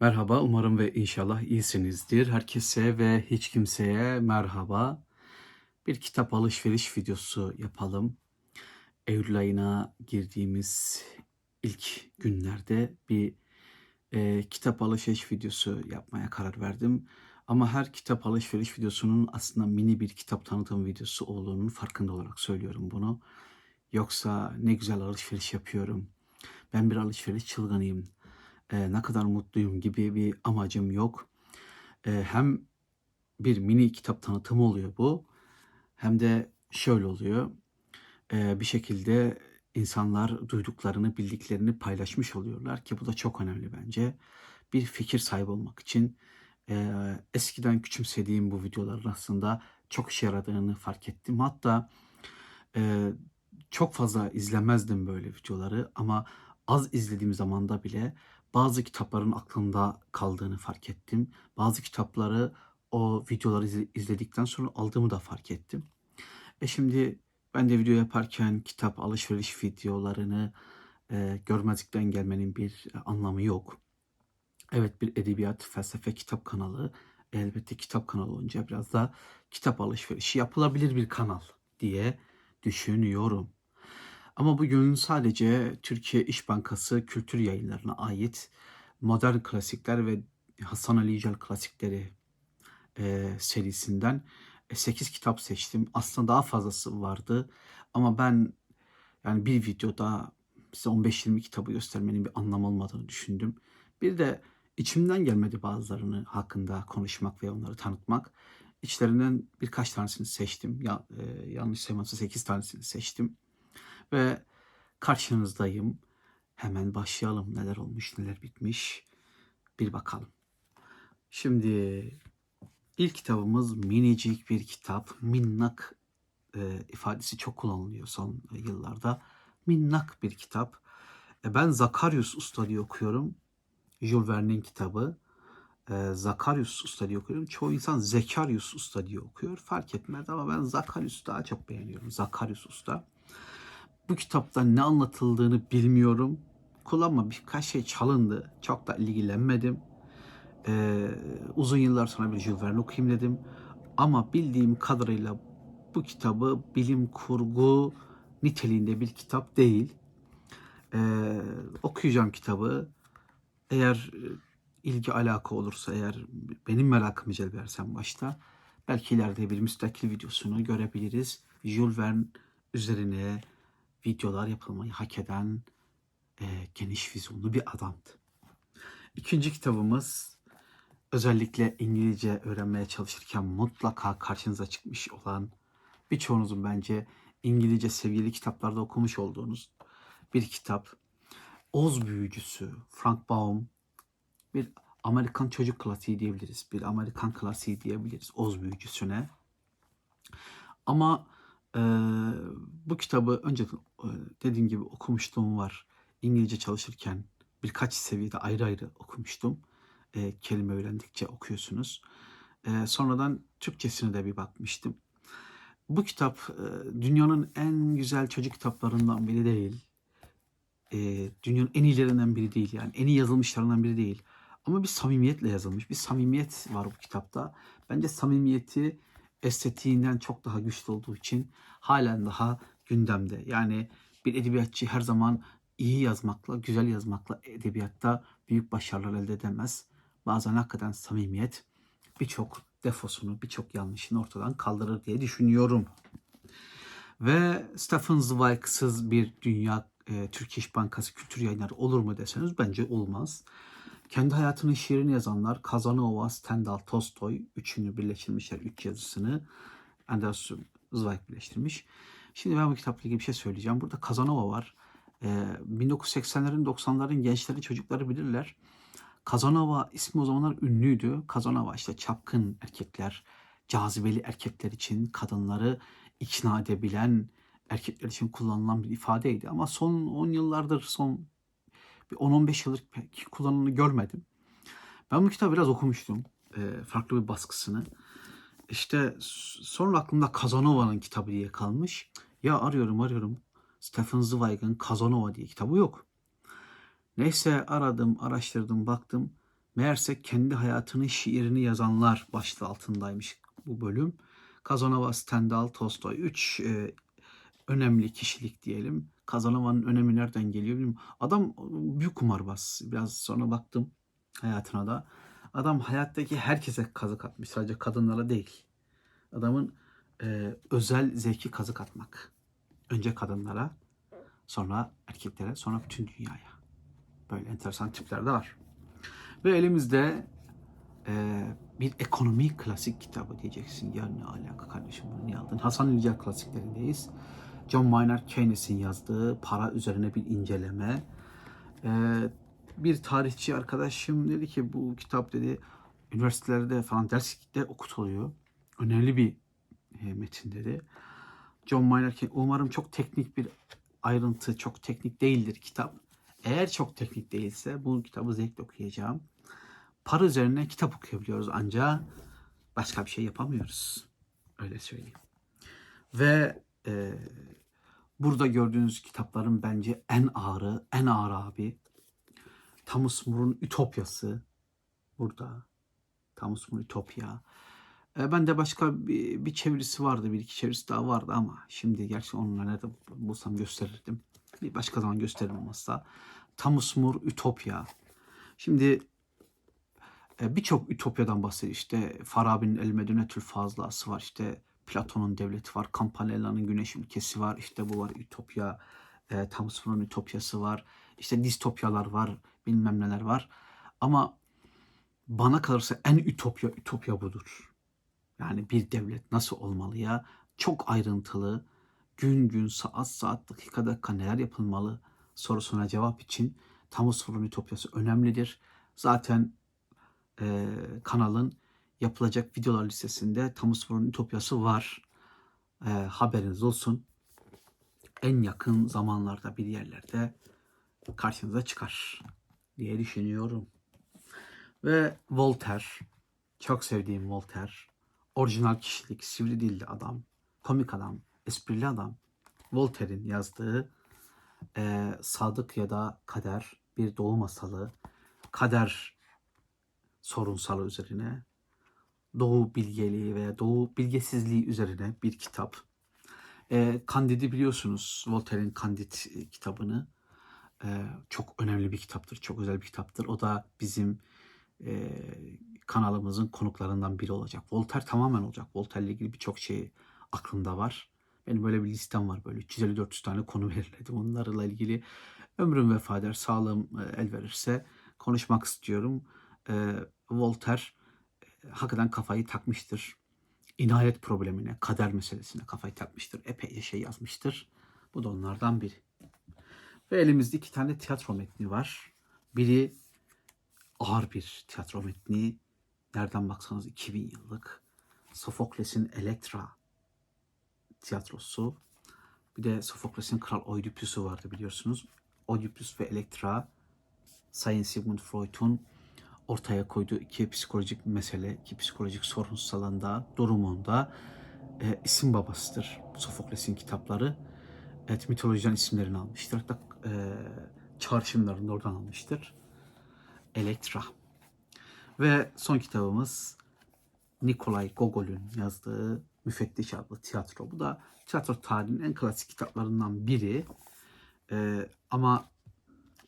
Merhaba, umarım ve inşallah iyisinizdir. Herkese ve hiç kimseye merhaba. Bir kitap alışveriş videosu yapalım. Eylül ayına girdiğimiz ilk günlerde bir e, kitap alışveriş videosu yapmaya karar verdim. Ama her kitap alışveriş videosunun aslında mini bir kitap tanıtım videosu olduğunun farkında olarak söylüyorum bunu. Yoksa ne güzel alışveriş yapıyorum. Ben bir alışveriş çılgınıyım e, ne kadar mutluyum gibi bir amacım yok. E, hem bir mini kitap tanıtımı oluyor bu. Hem de şöyle oluyor. E, bir şekilde insanlar duyduklarını, bildiklerini paylaşmış oluyorlar ki bu da çok önemli bence. Bir fikir sahibi olmak için e, eskiden küçümsediğim bu videoların aslında çok işe yaradığını fark ettim. Hatta e, çok fazla izlemezdim böyle videoları ama az izlediğim zamanda bile bazı kitapların aklımda kaldığını fark ettim. Bazı kitapları o videoları izle- izledikten sonra aldığımı da fark ettim. E şimdi ben de video yaparken kitap alışveriş videolarını e, görmezlikten gelmenin bir e, anlamı yok. Evet bir edebiyat, felsefe kitap kanalı. Elbette kitap kanalı olunca biraz da kitap alışverişi yapılabilir bir kanal diye düşünüyorum. Ama bugün sadece Türkiye İş Bankası Kültür Yayınları'na ait modern klasikler ve Hasan Ali Yücel klasikleri e, serisinden 8 kitap seçtim. Aslında daha fazlası vardı ama ben yani bir videoda size 15-20 kitabı göstermenin bir anlamı olmadığını düşündüm. Bir de içimden gelmedi bazılarını hakkında konuşmak ve onları tanıtmak. İçlerinden birkaç tanesini seçtim. Ya, e, yanlış saymasam 8 tanesini seçtim. Ve karşınızdayım. Hemen başlayalım. Neler olmuş, neler bitmiş. Bir bakalım. Şimdi ilk kitabımız minicik bir kitap. Minnak e, ifadesi çok kullanılıyor son yıllarda. Minnak bir kitap. E, ben Zakarius Usta diye okuyorum. Jules Verne'in kitabı. E, Zakarius Usta diye okuyorum. Çoğu insan Zekarius Usta diye okuyor. Fark etmez ama ben Zakarius daha çok beğeniyorum. Zakarius Usta. Bu kitapta ne anlatıldığını bilmiyorum. Kullanma birkaç şey çalındı. Çok da ilgilenmedim. Ee, uzun yıllar sonra bir Jules Verne okuyayım dedim. Ama bildiğim kadarıyla bu kitabı bilim kurgu niteliğinde bir kitap değil. Ee, okuyacağım kitabı. Eğer e, ilgi alaka olursa, eğer benim merakımı celbedersem başta belki ileride bir müstakil videosunu görebiliriz. Jules Verne üzerine videolar yapılmayı hak eden e, geniş vizyonlu bir adamdı. İkinci kitabımız özellikle İngilizce öğrenmeye çalışırken mutlaka karşınıza çıkmış olan birçoğunuzun bence İngilizce seviyeli kitaplarda okumuş olduğunuz bir kitap. Oz Büyücüsü, Frank Baum bir Amerikan çocuk klasiği diyebiliriz. Bir Amerikan klasiği diyebiliriz Oz Büyücüsüne. Ama e, bu kitabı önce e, dediğim gibi okumuşluğum var. İngilizce çalışırken birkaç seviyede ayrı ayrı okumuştum. E, kelime öğrendikçe okuyorsunuz. E, sonradan Türkçesine de bir bakmıştım. Bu kitap e, dünyanın en güzel çocuk kitaplarından biri değil. E, dünyanın en iyilerinden biri değil yani. En iyi yazılmışlarından biri değil. Ama bir samimiyetle yazılmış. Bir samimiyet var bu kitapta. Bence samimiyeti estetiğinden çok daha güçlü olduğu için halen daha gündemde. Yani bir edebiyatçı her zaman iyi yazmakla, güzel yazmakla edebiyatta büyük başarılar elde edemez. Bazen hakikaten samimiyet birçok defosunu, birçok yanlışını ortadan kaldırır diye düşünüyorum. Ve Stefan Zweig'sız bir dünya e, Türkiye İş Bankası kültür yayınları olur mu deseniz bence olmaz. Kendi hayatının şiirini yazanlar Kazanova, Stendhal, Tolstoy üçünü birleştirmişler. Üç yazısını Anders Zweig birleştirmiş. Şimdi ben bu kitapla ilgili bir şey söyleyeceğim. Burada Kazanova var. Ee, 1980'lerin 90'ların gençleri çocukları bilirler. Kazanova ismi o zamanlar ünlüydü. Kazanova işte çapkın erkekler, cazibeli erkekler için kadınları ikna edebilen erkekler için kullanılan bir ifadeydi. Ama son 10 yıllardır, son bir 10-15 yıllık pek kullanımını görmedim. Ben bu kitabı biraz okumuştum. E, farklı bir baskısını. İşte sonra aklımda Kazanova'nın kitabı diye kalmış. Ya arıyorum arıyorum. Stephen Zweig'in Kazanova diye kitabı yok. Neyse aradım, araştırdım, baktım. Meğerse kendi hayatının şiirini yazanlar başlığı altındaymış bu bölüm. Kazanova, Stendhal, Tolstoy. Üç e, önemli kişilik diyelim. Kazanova'nın önemi nereden geliyor bilmiyorum. Adam büyük kumarbaz. Biraz sonra baktım hayatına da. Adam hayattaki herkese kazık atmış. Sadece kadınlara değil. Adamın e, özel zevki kazık atmak. Önce kadınlara, sonra erkeklere, sonra bütün dünyaya. Böyle enteresan tipler de var. Ve elimizde e, bir ekonomi klasik kitabı diyeceksin. Ya ne alaka kardeşim bunu niye aldın? Hasan İlcer klasiklerindeyiz. John Maynard Keynes'in yazdığı para üzerine bir inceleme. E, bir tarihçi arkadaşım dedi ki bu kitap dedi üniversitelerde falan derste okutuluyor. Önemli bir e, metin dedi. John Maynard Keynes umarım çok teknik bir ayrıntı, çok teknik değildir kitap. Eğer çok teknik değilse bu kitabı zevkle okuyacağım. Para üzerine kitap okuyabiliyoruz ancak başka bir şey yapamıyoruz. Öyle söyleyeyim. Ve e, burada gördüğünüz kitapların bence en ağırı, en ağır abi Thomas More'un Ütopyası burada. Thomas More Ütopya. E, ben de başka bir, bir çevirisi vardı, bir iki çevirisi daha vardı ama şimdi gerçi onunla nerede bulsam gösterirdim. Bir başka zaman gösteririm olmazsa. Thomas More Ütopya. Şimdi e, birçok Ütopya'dan bahsediyor. İşte Farabi'nin El Medunetül Fazlası var. İşte Platon'un devleti var. Campanella'nın Güneş ülkesi var. İşte bu var Ütopya. E, Thomas More'un Ütopyası var. İşte distopyalar var. Bilmem neler var. Ama bana kalırsa en ütopya ütopya budur. Yani bir devlet nasıl olmalı ya? Çok ayrıntılı. Gün gün, saat saat, dakika dakika neler yapılmalı sorusuna cevap için Thomas More'un Ütopyası önemlidir. Zaten e, kanalın yapılacak videolar listesinde Thomas More'un Ütopyası var. E, haberiniz olsun. En yakın zamanlarda bir yerlerde karşınıza çıkar diye düşünüyorum. Ve Voltaire, çok sevdiğim Voltaire, orijinal kişilik, sivri dilli adam, komik adam, esprili adam. Voltaire'in yazdığı e, Sadık ya da Kader bir doğu masalı, kader sorunsalı üzerine, doğu bilgeliği veya doğu bilgesizliği üzerine bir kitap. E, Candid'i biliyorsunuz, Voltaire'in Candid kitabını. E, çok önemli bir kitaptır, çok özel bir kitaptır. O da bizim e, kanalımızın konuklarından biri olacak. Voltaire tamamen olacak. Voltaire ile ilgili birçok şey aklımda var. Benim böyle bir listem var böyle 350-400 tane konu belirledim. Onlarla ilgili ömrüm vefa eder, sağlığım el verirse konuşmak istiyorum. E, Voltaire hakikaten kafayı takmıştır. İnayet problemine, kader meselesine kafayı takmıştır. Epeyce şey yazmıştır. Bu da onlardan biri. Ve elimizde iki tane tiyatro metni var. Biri ağır bir tiyatro metni. Nereden baksanız 2000 yıllık. Sofokles'in Elektra tiyatrosu. Bir de Sofokles'in Kral Oidipus'u vardı biliyorsunuz. Oidipus ve Elektra Sayın Sigmund Freud'un ortaya koyduğu iki psikolojik mesele, iki psikolojik sorunsalında, durumunda e, isim babasıdır Sofokles'in kitapları. Evet mitolojiden isimlerini almıştır. Hatta e, çağrışımlarını da oradan almıştır. Elektra. Ve son kitabımız Nikolay Gogol'ün yazdığı Müfettiş adlı tiyatro. Bu da tiyatro tarihinin en klasik kitaplarından biri. Ee, ama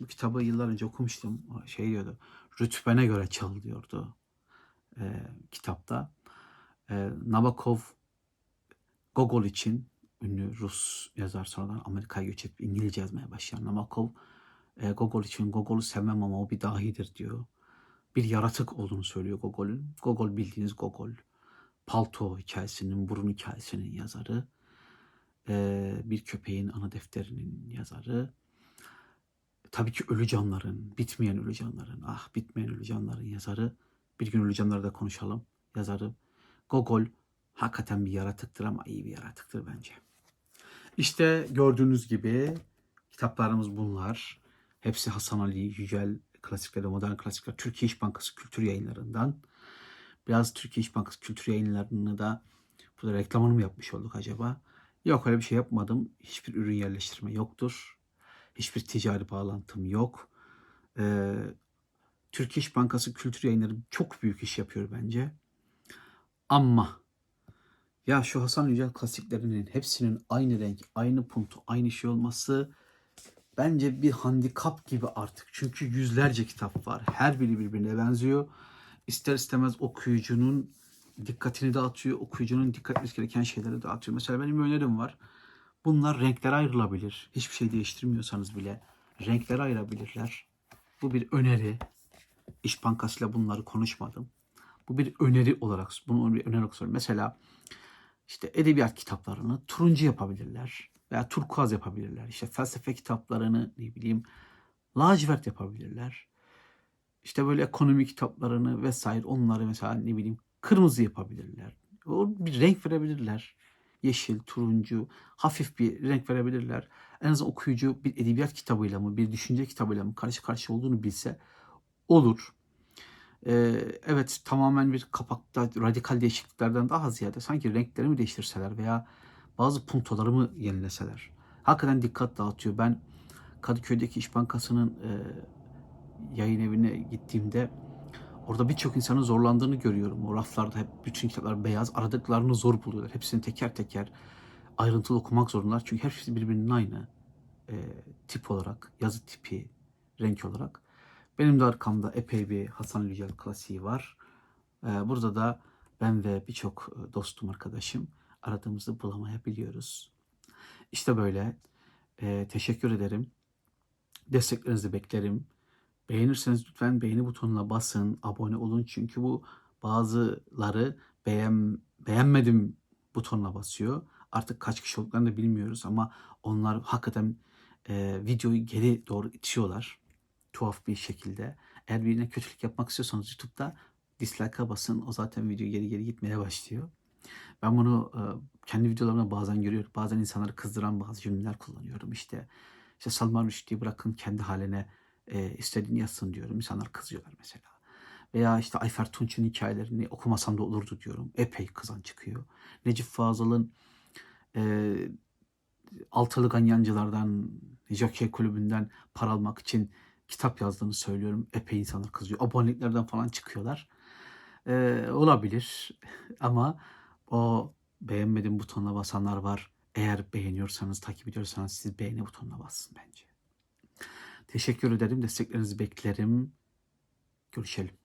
bu kitabı yıllar önce okumuştum. Şey diyordu, rütbene göre çal diyordu e, kitapta. E, Nabokov Gogol için ünlü Rus yazar sonradan Amerika'ya göç edip İngilizce yazmaya başlayan Nabokov e, Gogol için Gogol'u sevmem ama o bir dahidir diyor. Bir yaratık olduğunu söylüyor Gogol'ün. Gogol bildiğiniz Gogol. Palto hikayesinin, burun hikayesinin yazarı. E, bir köpeğin ana defterinin yazarı. Tabii ki ölü canların, bitmeyen ölü canların, ah bitmeyen ölü canların yazarı. Bir gün ölü canları da konuşalım. Yazarı. Gogol hakikaten bir yaratıktır ama iyi bir yaratıktır bence. İşte gördüğünüz gibi kitaplarımız bunlar. Hepsi Hasan Ali Yücel klasikleri, modern klasikler, Türkiye İş Bankası Kültür Yayınları'ndan. Biraz Türkiye İş Bankası Kültür Yayınları'nı da burada reklamını mı yapmış olduk acaba? Yok öyle bir şey yapmadım. Hiçbir ürün yerleştirme yoktur. Hiçbir ticari bağlantım yok. Ee, Türk İş Bankası Kültür Yayınları çok büyük iş yapıyor bence. Ama ya şu Hasan Yücel klasiklerinin hepsinin aynı renk, aynı puntu, aynı şey olması bence bir handikap gibi artık. Çünkü yüzlerce kitap var. Her biri birbirine benziyor. İster istemez okuyucunun dikkatini dağıtıyor. Okuyucunun dikkat etmesi gereken şeyleri dağıtıyor. Mesela benim önerim var. Bunlar renklere ayrılabilir. Hiçbir şey değiştirmiyorsanız bile renklere ayırabilirler. Bu bir öneri. İş Bankası'yla bunları konuşmadım. Bu bir öneri olarak, bunu bir öneri olarak söylüyorum. Mesela işte edebiyat kitaplarını turuncu yapabilirler veya turkuaz yapabilirler. İşte felsefe kitaplarını ne bileyim lacivert yapabilirler. İşte böyle ekonomi kitaplarını vesaire onları mesela ne bileyim kırmızı yapabilirler. O bir renk verebilirler. Yeşil, turuncu, hafif bir renk verebilirler. En azından okuyucu bir edebiyat kitabıyla mı, bir düşünce kitabıyla mı karşı karşıya olduğunu bilse olur. Ee, evet tamamen bir kapakta radikal değişikliklerden daha ziyade sanki renkleri mi değiştirseler veya bazı puntoları mı yenileseler. Hakikaten dikkat dağıtıyor. Ben Kadıköy'deki İş Bankası'nın e, yayın evine gittiğimde orada birçok insanın zorlandığını görüyorum. O raflarda hep bütün kitaplar beyaz. Aradıklarını zor buluyorlar. Hepsini teker teker ayrıntılı okumak zorundalar. Çünkü hepsi birbirinin aynı e, tip olarak, yazı tipi, renk olarak. Benim de arkamda epey bir Hasan Yücel klasiği var. Ee, burada da ben ve birçok e, dostum, arkadaşım aradığımızı bulamayabiliyoruz. İşte böyle. Ee, teşekkür ederim. Desteklerinizi beklerim. Beğenirseniz lütfen beğeni butonuna basın, abone olun. Çünkü bu bazıları beğen, beğenmedim butonuna basıyor. Artık kaç kişi olduklarını da bilmiyoruz ama onlar hakikaten e, videoyu geri doğru itiyorlar tuhaf bir şekilde. Eğer birine kötülük yapmak istiyorsanız YouTube'da dislike'a basın. O zaten video geri geri gitmeye başlıyor. Ben bunu e, kendi videolarımda bazen görüyorum. Bazen insanları kızdıran bazı cümleler kullanıyorum. İşte işte Salman Rushdie'yi bırakın kendi haline e, istediğini yazsın diyorum. İnsanlar kızıyorlar mesela. Veya işte Ayfer Tunç'un hikayelerini okumasam da olurdu diyorum. Epey kızan çıkıyor. Necip Fazıl'ın e, altılı ganyancılardan, Jockey kulübünden para almak için kitap yazdığını söylüyorum. Epey insanlar kızıyor. Aboneliklerden falan çıkıyorlar. Ee, olabilir ama o beğenmedim butonuna basanlar var. Eğer beğeniyorsanız, takip ediyorsanız siz beğeni butonuna basın bence. Teşekkür ederim. Desteklerinizi beklerim. Görüşelim.